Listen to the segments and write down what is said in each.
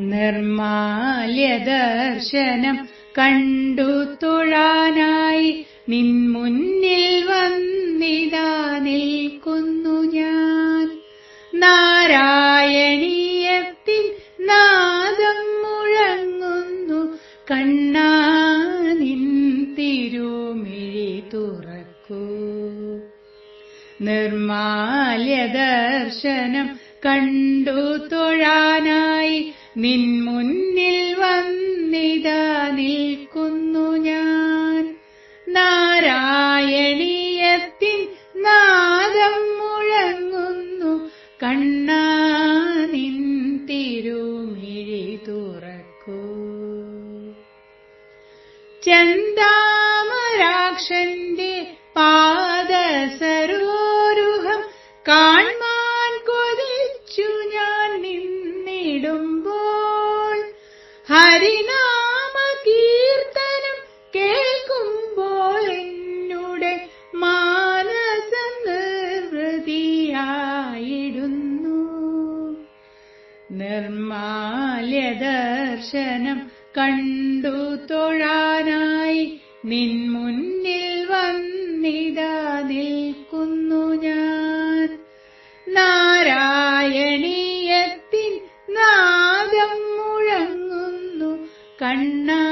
നിർമാല്യ ദർശനം കണ്ടു തൊഴാനായി നിൻ മുന്നിൽ വന്നിതാ നിൽക്കുന്നു ഞാൻ. നാരായണീയത്തിൻ നാദം മുഴങ്ങുന്നു. കണ്ണാ നിൻ തിരുമിഴി തുറക്കൂ. നിർമാല്യദർശനം കണ്ടു തൊഴാനായി നിൻ മുന്നിൽ വന്നിതാ നിൽക്കുന്നു ഞാൻ. നാരായണീയത്തിൻ നാദം മുഴങ്ങുന്നു. കണ്ണാ നിൻ തിരുമിഴി തുറക്കൂ. ചന്താമരാക്ഷന്റെ പാദസരോരുഹം നിർമാല്യ ദർശനം കണ്ടു തൊഴാനായി നിൻ മുന്നിൽ വന്നിതാ നിൽക്കുന്നു ഞാൻ. നാരായണീയത്തിൻ നാദം മുഴങ്ങുന്നു. കണ്ണാ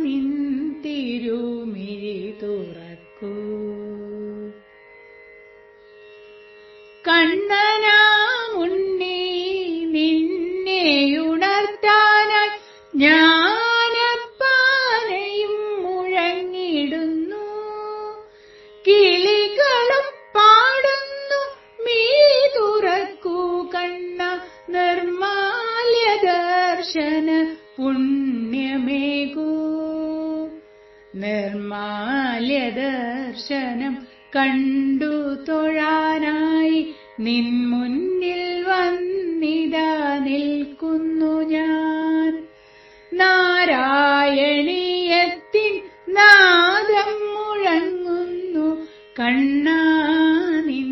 നിൻ തിരുമിഴി തുറക്കൂ. കണ്ണനാമുണ്ണി ജ്ഞാനപ്പാനയും മുഴങ്ങിടുന്നു കിളികളും പാടുന്നു മീ തുറക്കൂ കണ്ണ നിർമാല്യ ദർശന പുണ്യമേകൂ. നിർമാല്യ ദർശനം കണ്ടു തൊഴാനായി നിൻ നാരായണീയത്തിൻ നാദം മുഴങ്ങുന്നു. കണ്ണാ നിൻ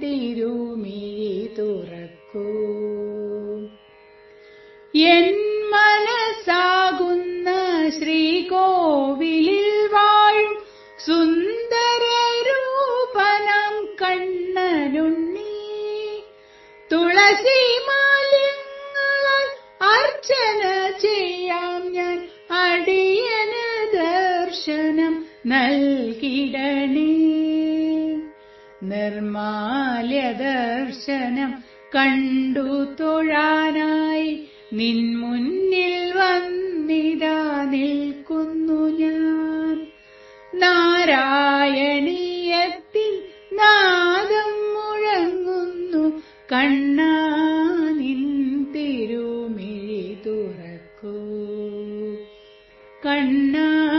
തിരുമിഴി തുറക്കൂ. എൻ മനസ്സാകുന്ന ശ്രീകോവിലിൽ വാഴും സുന്ദര രൂപനം കണ്ണനുണ്ണി. തുളസി മാലിങ്ങളാൽ അർച്ചന ചെയ്യാം നൽകിടണേ. നിർമാല്യദർശനം കണ്ടു തൊഴാനായി നിൻ മുന്നിൽ വന്നിതാ നിൽക്കുന്നു ഞാൻ. നാരായണീയത്തിൽ നാദം മുഴങ്ങുന്നു. കണ്ണാ നിൻ തിരുമിഴി തുറക്കൂ. കണ്ണാ